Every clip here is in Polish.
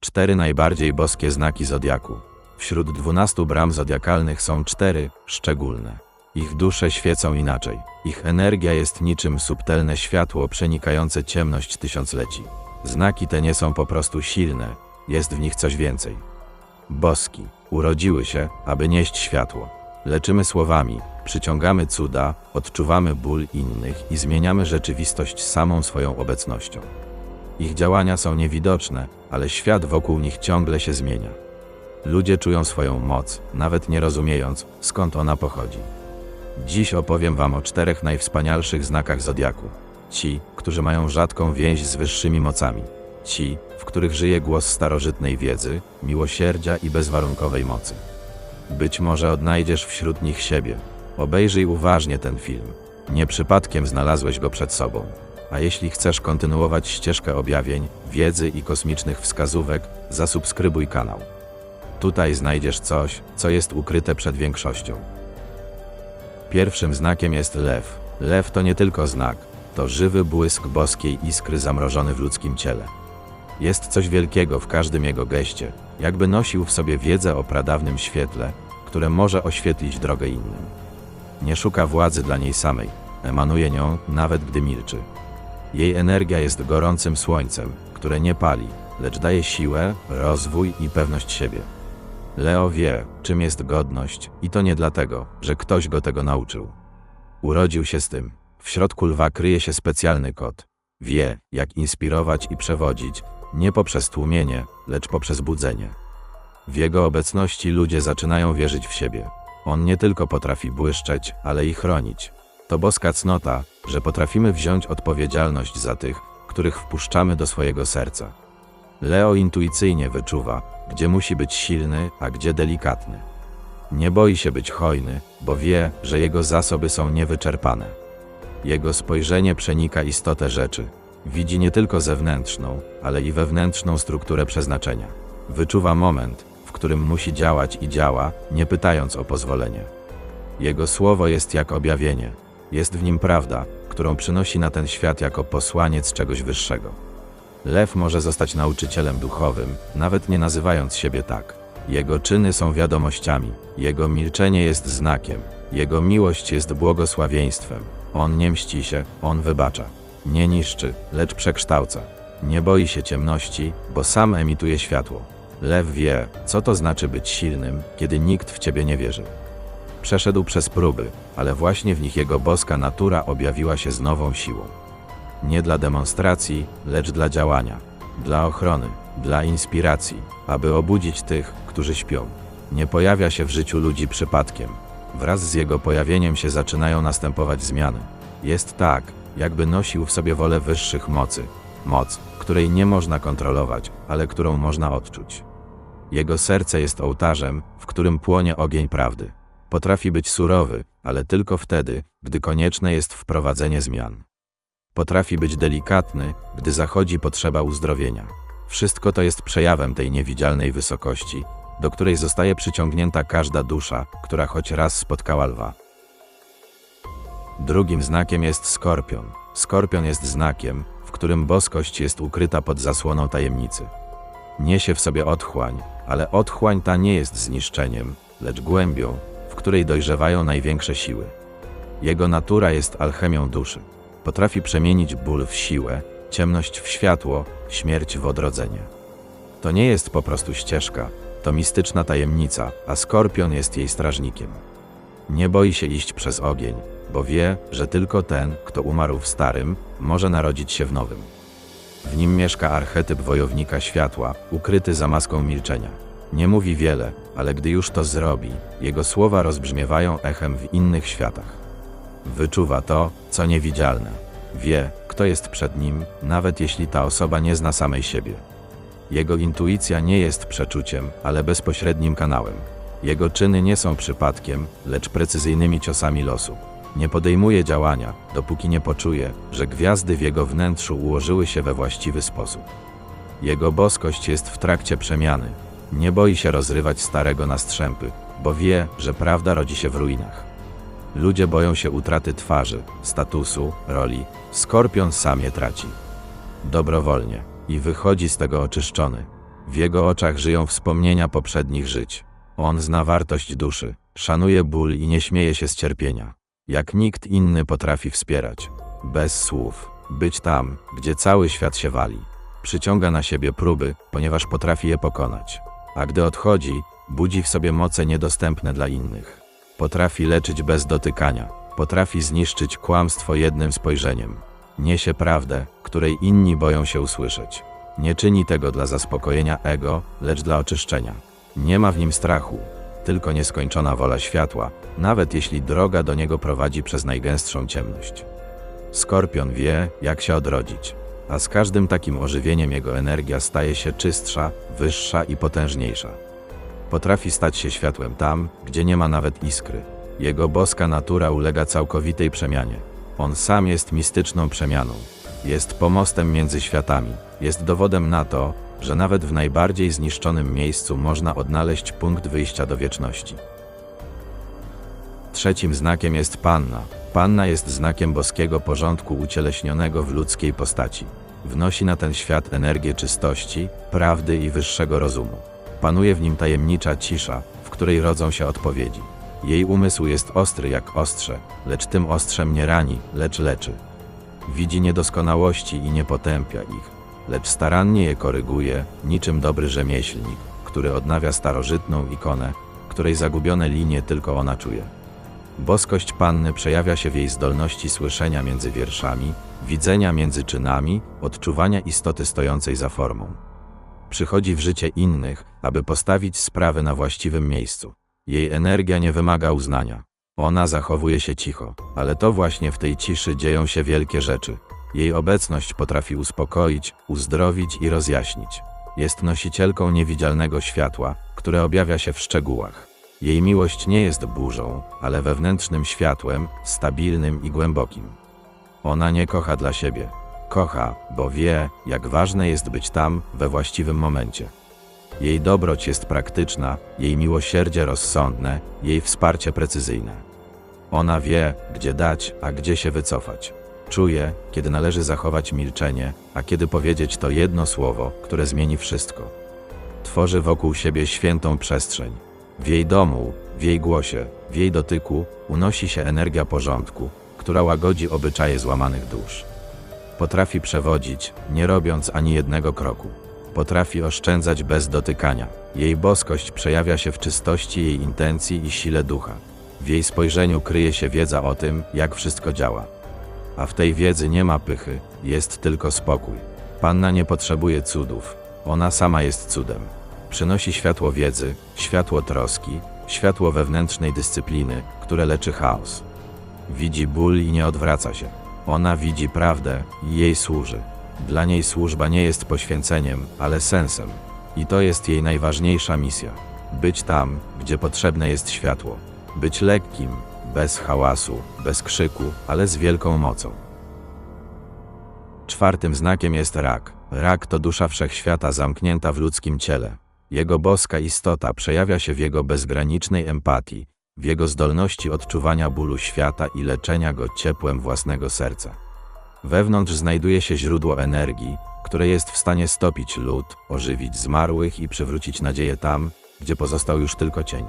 Cztery najbardziej boskie znaki zodiaku. Wśród dwunastu bram zodiakalnych są cztery szczególne. Ich dusze świecą inaczej. Ich energia jest niczym subtelne światło przenikające ciemność tysiącleci. Znaki te nie są po prostu silne, jest w nich coś więcej. Boski urodziły się, aby nieść światło. Leczymy słowami, przyciągamy cuda, odczuwamy ból innych i zmieniamy rzeczywistość samą swoją obecnością. Ich działania są niewidoczne, ale świat wokół nich ciągle się zmienia. Ludzie czują swoją moc, nawet nie rozumiejąc, skąd ona pochodzi. Dziś opowiem Wam o czterech najwspanialszych znakach zodiaku. Ci, którzy mają rzadką więź z wyższymi mocami. Ci, w których żyje głos starożytnej wiedzy, miłosierdzia i bezwarunkowej mocy. Być może odnajdziesz wśród nich siebie. Obejrzyj uważnie ten film. Nie przypadkiem znalazłeś go przed sobą. A jeśli chcesz kontynuować ścieżkę objawień, wiedzy i kosmicznych wskazówek, zasubskrybuj kanał. Tutaj znajdziesz coś, co jest ukryte przed większością. Pierwszym znakiem jest lew. Lew to nie tylko znak, to żywy błysk boskiej iskry zamrożony w ludzkim ciele. Jest coś wielkiego w każdym jego geście, jakby nosił w sobie wiedzę o pradawnym świetle, które może oświetlić drogę innym. Nie szuka władzy dla niej samej, emanuje nią, nawet gdy milczy. Jej energia jest gorącym słońcem, które nie pali, lecz daje siłę, rozwój i pewność siebie. Leo wie, czym jest godność, i to nie dlatego, że ktoś go tego nauczył. Urodził się z tym. W środku lwa kryje się specjalny kod. Wie, jak inspirować i przewodzić, nie poprzez tłumienie, lecz poprzez budzenie. W jego obecności ludzie zaczynają wierzyć w siebie. On nie tylko potrafi błyszczeć, ale i chronić. To boska cnota, że potrafimy wziąć odpowiedzialność za tych, których wpuszczamy do swojego serca. Leo intuicyjnie wyczuwa, gdzie musi być silny, a gdzie delikatny. Nie boi się być hojny, bo wie, że jego zasoby są niewyczerpane. Jego spojrzenie przenika istotę rzeczy. Widzi nie tylko zewnętrzną, ale i wewnętrzną strukturę przeznaczenia. Wyczuwa moment, w którym musi działać i działa, nie pytając o pozwolenie. Jego słowo jest jak objawienie. Jest w nim prawda, którą przynosi na ten świat jako posłaniec czegoś wyższego. Lew może zostać nauczycielem duchowym, nawet nie nazywając siebie tak. Jego czyny są wiadomościami, jego milczenie jest znakiem, jego miłość jest błogosławieństwem. On nie mści się, on wybacza. Nie niszczy, lecz przekształca. Nie boi się ciemności, bo sam emituje światło. Lew wie, co to znaczy być silnym, kiedy nikt w ciebie nie wierzy. Przeszedł przez próby, ale właśnie w nich jego boska natura objawiła się z nową siłą. Nie dla demonstracji, lecz dla działania, dla ochrony, dla inspiracji, aby obudzić tych, którzy śpią. Nie pojawia się w życiu ludzi przypadkiem. Wraz z jego pojawieniem się zaczynają następować zmiany. Jest tak, jakby nosił w sobie wolę wyższych mocy, moc, której nie można kontrolować, ale którą można odczuć. Jego serce jest ołtarzem, w którym płonie ogień prawdy. Potrafi być surowy, ale tylko wtedy, gdy konieczne jest wprowadzenie zmian. Potrafi być delikatny, gdy zachodzi potrzeba uzdrowienia. Wszystko to jest przejawem tej niewidzialnej wysokości, do której zostaje przyciągnięta każda dusza, która choć raz spotkała lwa. Drugim znakiem jest skorpion. Skorpion jest znakiem, w którym boskość jest ukryta pod zasłoną tajemnicy. Niesie w sobie otchłań, ale otchłań ta nie jest zniszczeniem, lecz głębią, której dojrzewają największe siły. Jego natura jest alchemią duszy. Potrafi przemienić ból w siłę, ciemność w światło, śmierć w odrodzenie. To nie jest po prostu ścieżka, to mistyczna tajemnica, a skorpion jest jej strażnikiem. Nie boi się iść przez ogień, bo wie, że tylko ten, kto umarł w starym, może narodzić się w nowym. W nim mieszka archetyp wojownika światła, ukryty za maską milczenia. Nie mówi wiele, ale gdy już to zrobi, jego słowa rozbrzmiewają echem w innych światach. Wyczuwa to, co niewidzialne. Wie, kto jest przed nim, nawet jeśli ta osoba nie zna samej siebie. Jego intuicja nie jest przeczuciem, ale bezpośrednim kanałem. Jego czyny nie są przypadkiem, lecz precyzyjnymi ciosami losu. Nie podejmuje działania, dopóki nie poczuje, że gwiazdy w jego wnętrzu ułożyły się we właściwy sposób. Jego boskość jest w trakcie przemiany. Nie boi się rozrywać starego na strzępy, bo wie, że prawda rodzi się w ruinach. Ludzie boją się utraty twarzy, statusu, roli. Skorpion sam je traci. Dobrowolnie i wychodzi z tego oczyszczony. W jego oczach żyją wspomnienia poprzednich żyć. On zna wartość duszy, szanuje ból i nie śmieje się z cierpienia. Jak nikt inny potrafi wspierać. Bez słów. Być tam, gdzie cały świat się wali. Przyciąga na siebie próby, ponieważ potrafi je pokonać. A gdy odchodzi, budzi w sobie moce niedostępne dla innych. Potrafi leczyć bez dotykania. Potrafi zniszczyć kłamstwo jednym spojrzeniem. Niesie prawdę, której inni boją się usłyszeć. Nie czyni tego dla zaspokojenia ego, lecz dla oczyszczenia. Nie ma w nim strachu, tylko nieskończona wola światła, nawet jeśli droga do niego prowadzi przez najgęstszą ciemność. Skorpion wie, jak się odrodzić, a z każdym takim ożywieniem jego energia staje się czystsza, wyższa i potężniejsza. Potrafi stać się światłem tam, gdzie nie ma nawet iskry. Jego boska natura ulega całkowitej przemianie. On sam jest mistyczną przemianą. Jest pomostem między światami. Jest dowodem na to, że nawet w najbardziej zniszczonym miejscu można odnaleźć punkt wyjścia do wieczności. Trzecim znakiem jest Panna. Panna jest znakiem boskiego porządku ucieleśnionego w ludzkiej postaci. Wnosi na ten świat energię czystości, prawdy i wyższego rozumu. Panuje w nim tajemnicza cisza, w której rodzą się odpowiedzi. Jej umysł jest ostry jak ostrze, lecz tym ostrzem nie rani, lecz leczy. Widzi niedoskonałości i nie potępia ich, lecz starannie je koryguje, niczym dobry rzemieślnik, który odnawia starożytną ikonę, której zagubione linie tylko ona czuje. Boskość panny przejawia się w jej zdolności słyszenia między wierszami, widzenia między czynami, odczuwania istoty stojącej za formą. Przychodzi w życie innych, aby postawić sprawy na właściwym miejscu. Jej energia nie wymaga uznania. Ona zachowuje się cicho, ale to właśnie w tej ciszy dzieją się wielkie rzeczy. Jej obecność potrafi uspokoić, uzdrowić i rozjaśnić. Jest nosicielką niewidzialnego światła, które objawia się w szczegółach. Jej miłość nie jest burzą, ale wewnętrznym światłem, stabilnym i głębokim. Ona nie kocha dla siebie. Kocha, bo wie, jak ważne jest być tam we właściwym momencie. Jej dobroć jest praktyczna, jej miłosierdzie rozsądne, jej wsparcie precyzyjne. Ona wie, gdzie dać, a gdzie się wycofać. Czuje, kiedy należy zachować milczenie, a kiedy powiedzieć to jedno słowo, które zmieni wszystko. Tworzy wokół siebie świętą przestrzeń. W jej domu, w jej głosie, w jej dotyku unosi się energia porządku, która łagodzi obyczaje złamanych dusz. Potrafi przewodzić, nie robiąc ani jednego kroku. Potrafi oszczędzać bez dotykania. Jej boskość przejawia się w czystości jej intencji i sile ducha. W jej spojrzeniu kryje się wiedza o tym, jak wszystko działa. A w tej wiedzy nie ma pychy, jest tylko spokój. Panna nie potrzebuje cudów, ona sama jest cudem. Przynosi światło wiedzy, światło troski, światło wewnętrznej dyscypliny, które leczy chaos. Widzi ból i nie odwraca się. Ona widzi prawdę i jej służy. Dla niej służba nie jest poświęceniem, ale sensem. I to jest jej najważniejsza misja. Być tam, gdzie potrzebne jest światło. Być lekkim, bez hałasu, bez krzyku, ale z wielką mocą. Czwartym znakiem jest rak. Rak to dusza wszechświata zamknięta w ludzkim ciele. Jego boska istota przejawia się w jego bezgranicznej empatii, w jego zdolności odczuwania bólu świata i leczenia go ciepłem własnego serca. Wewnątrz znajduje się źródło energii, które jest w stanie stopić lód, ożywić zmarłych i przywrócić nadzieję tam, gdzie pozostał już tylko cień.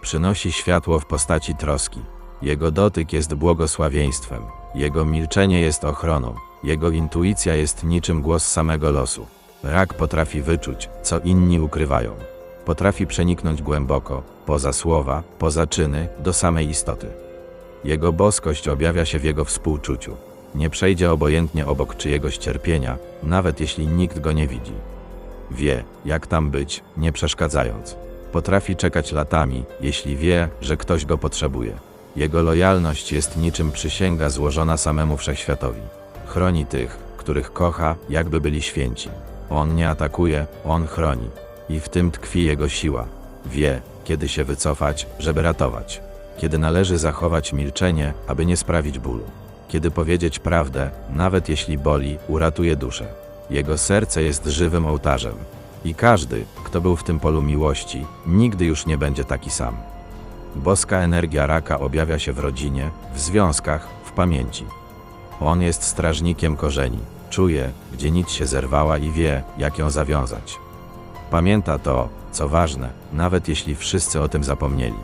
Przynosi światło w postaci troski. Jego dotyk jest błogosławieństwem, jego milczenie jest ochroną, jego intuicja jest niczym głos samego losu. Rak potrafi wyczuć, co inni ukrywają. Potrafi przeniknąć głęboko, poza słowa, poza czyny, do samej istoty. Jego boskość objawia się w jego współczuciu. Nie przejdzie obojętnie obok czyjegoś cierpienia, nawet jeśli nikt go nie widzi. Wie, jak tam być, nie przeszkadzając. Potrafi czekać latami, jeśli wie, że ktoś go potrzebuje. Jego lojalność jest niczym przysięga złożona samemu wszechświatowi. Chroni tych, których kocha, jakby byli święci. On nie atakuje, on chroni. I w tym tkwi jego siła. Wie, kiedy się wycofać, żeby ratować. Kiedy należy zachować milczenie, aby nie sprawić bólu. Kiedy powiedzieć prawdę, nawet jeśli boli, uratuje duszę. Jego serce jest żywym ołtarzem. I każdy, kto był w tym polu miłości, nigdy już nie będzie taki sam. Boska energia raka objawia się w rodzinie, w związkach, w pamięci. On jest strażnikiem korzeni. Czuje, gdzie nic się zerwała i wie, jak ją zawiązać. Pamięta to, co ważne, nawet jeśli wszyscy o tym zapomnieli.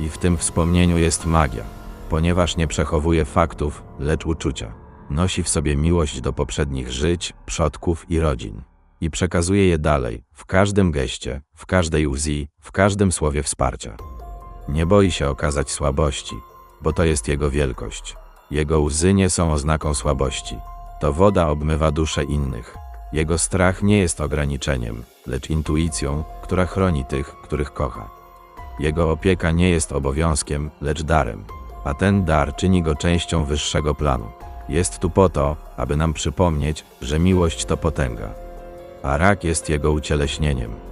I w tym wspomnieniu jest magia, ponieważ nie przechowuje faktów, lecz uczucia. Nosi w sobie miłość do poprzednich żyć, przodków i rodzin. I przekazuje je dalej, w każdym geście, w każdej łzy, w każdym słowie wsparcia. Nie boi się okazać słabości, bo to jest jego wielkość. Jego łzy nie są oznaką słabości. To woda obmywa duszę innych. Jego strach nie jest ograniczeniem, lecz intuicją, która chroni tych, których kocha. Jego opieka nie jest obowiązkiem, lecz darem, a ten dar czyni go częścią wyższego planu. Jest tu po to, aby nam przypomnieć, że miłość to potęga, a rak jest jego ucieleśnieniem.